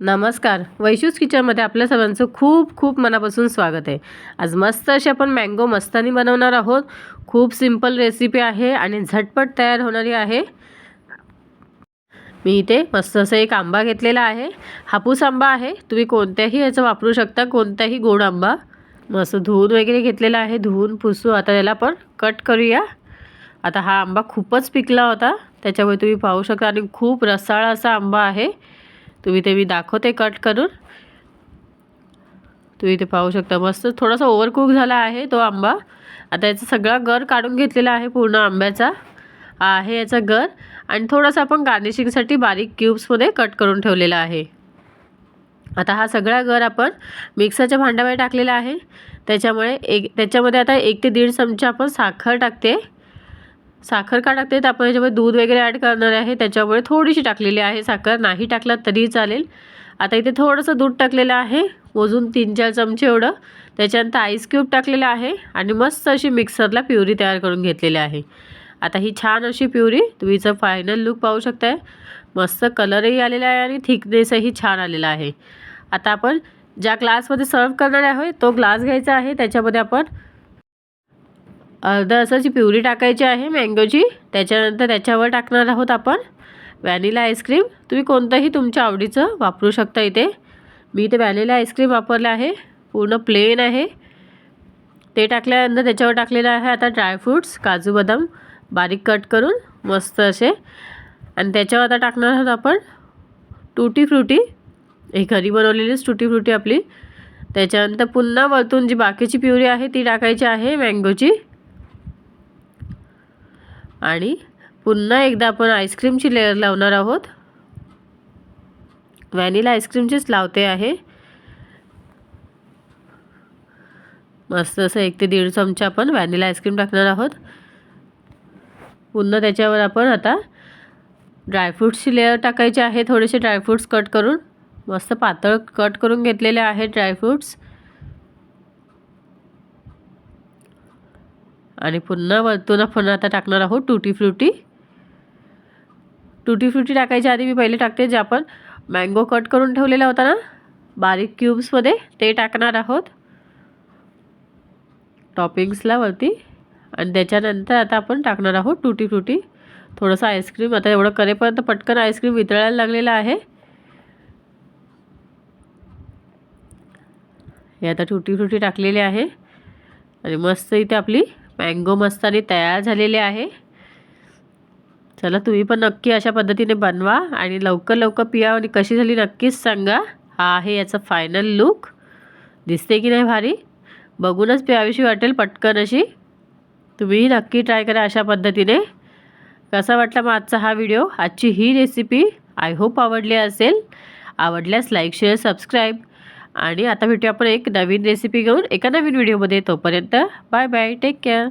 नमस्कार. वैशूज किचनमध्ये आपल्या सर्वांचं खूप खूप मनापासून स्वागत आहे. आज मस्त अशी आपण मँगो मस्तानी बनवणार आहोत. खूप सिंपल रेसिपी आहे आणि झटपट तयार होणारी आहे. मी इथे मस्त असं एक आंबा घेतलेला आहे. हापूस आंबा आहे. तुम्ही कोणत्याही याचं वापरू शकता कोणताही गोड आंबा. मस्त धुवून वगैरे घेतलेला आहे. धुवून पुसू आता त्याला आपण कट करूया. आता हा आंबा खूपच पिकला होता. त्याच्यामुळे तुम्ही पाहू शकता आणि खूप रसाळा असा आंबा आहे. तुम्ही ते मी दाखवते कट करून. तुम्ही ते पाहू शकता मस्त थोडासा ओव्हरकुक झाला आहे तो आंबा. आता याचा सगळा गर काढून घेतलेला आहे पूर्ण आंब्याचा. आहे याचा गर. आणि थोडासा आपण गार्निशिंगसाठी बारीक क्यूब्समध्ये कट करून ठेवलेला आहे. आता हा सगळा गर आपण मिक्सरच्या भांड्यामध्ये टाकलेला आहे. त्याच्यामुळे एक त्याच्यामध्ये आता एक ते दीड चमचा आपण साखर टाकते. साखर का टाकते? तर आपण याच्यामध्ये दूध वगैरे ॲड करणार आहे. त्याच्यामुळे थोडीशी टाकलेली आहे साखर. नाही टाकलात तरीही चालेल. आता इथे थोडंसं दूध टाकलेलं आहे. मोजून तीन चार चमचे एवढं. त्याच्यानंतर आईस क्यूब टाकलेलं आहे. आणि मस्त अशी मिक्सरला प्युरी तयार करून घेतलेली आहे. आता ही छान अशी प्युरी. तुम्ही फायनल लुक पाहू शकताय. मस्त कलरही आलेला आहे आणि थिकनेसही छान आलेला आहे. आता आपण ज्या ग्लासमध्ये सर्व करणार आहे तो ग्लास घ्यायचा आहे. त्याच्यामध्ये आपण अर्धा असाची प्युरी टाकायची आहे मँगोची. त्याच्यानंतर त्याच्यावर टाकणार आहोत आपण व्हॅनिला आईस्क्रीम. तुम्ही कोणतंही तुमच्या आवडीचं वापरू शकता इथे. मी इथे व्हॅनिला आईस्क्रीम वापरलं आहे. पूर्ण प्लेन आहे. ते टाकल्यानंतर त्याच्यावर टाकलेलं आहे आता ड्रायफ्रूट्स काजू बदाम बारीक कट करून मस्त असे. आणि त्याच्यावर आता टाकणार आहोत आपण टुटी फ्रुटी. ही घरी बनवलेलीच टुटी फ्रुटी आपली. त्याच्यानंतर पुन्हा वरतून जी बाकीची प्युरी आहे ती टाकायची आहे मँगोची. आणि पुन्हा एकदा आपण आईस्क्रीमची लेअर लावणार आहोत. व्हॅनिला आईस्क्रीमचीच लावते आहे. मस्त असं एक ते दीड चमचा आपण व्हॅनिला आईस्क्रीम टाकणार आहोत. पुन्हा त्याच्यावर आपण आता ड्रायफ्रूट्सची लेअर टाकायची आहे. थोडेसे ड्रायफ्रूट्स कट करून मस्त पातळ कट करून घेतलेले आहेत ड्रायफ्रूट्स आणि पुन्हा वरतून आपण आता टाकणार आहोत टुटी फ्रुटी. टुटी फ्रुटी टाकायच्या आधी मी पहिले टाकते जे आपण मँगो कट करून ठेवलेला होता ना? बारीक क्यूब्समध्ये ते टाकणार आहोत. टॉपिंग्सला वरती. आणि त्याच्यानंतर आता आपण टाकणार आहोत टुटी फ्रुटी. थोडंसं आईस्क्रीम आता एवढं करेपर्यंत पटकन आईस्क्रीम वितळायला लागलेलं आहे. हे आता टुटी फ्रुटी टाकलेली आहे. आणि मस्त इथे आपली मँगो मस्तानी तयार झालेले आहे. चला तुम्ही पण नक्की अशा पद्धतीने बनवा आणि लवकर लवकर पिया आणि कशी झाली नक्कीच सांगा. हा आहे याचा फायनल लुक दिसते की नाही भारी? बघूनच प्यावीशी वाटेल पटकन अशी. तुम्हीही नक्की ट्राय करा अशा पद्धतीने. कसा वाटला मग आजचा हा व्हिडिओ आजची ही रेसिपी आय होप आवडली असेल. आवडल्यास लाईक शेअर सबस्क्राईब आणि आता भेटूया आपण एक नवीन रेसिपी घेऊन एका नवीन व्हिडिओमध्ये तोपर्यंत बाय बाय टेक केअर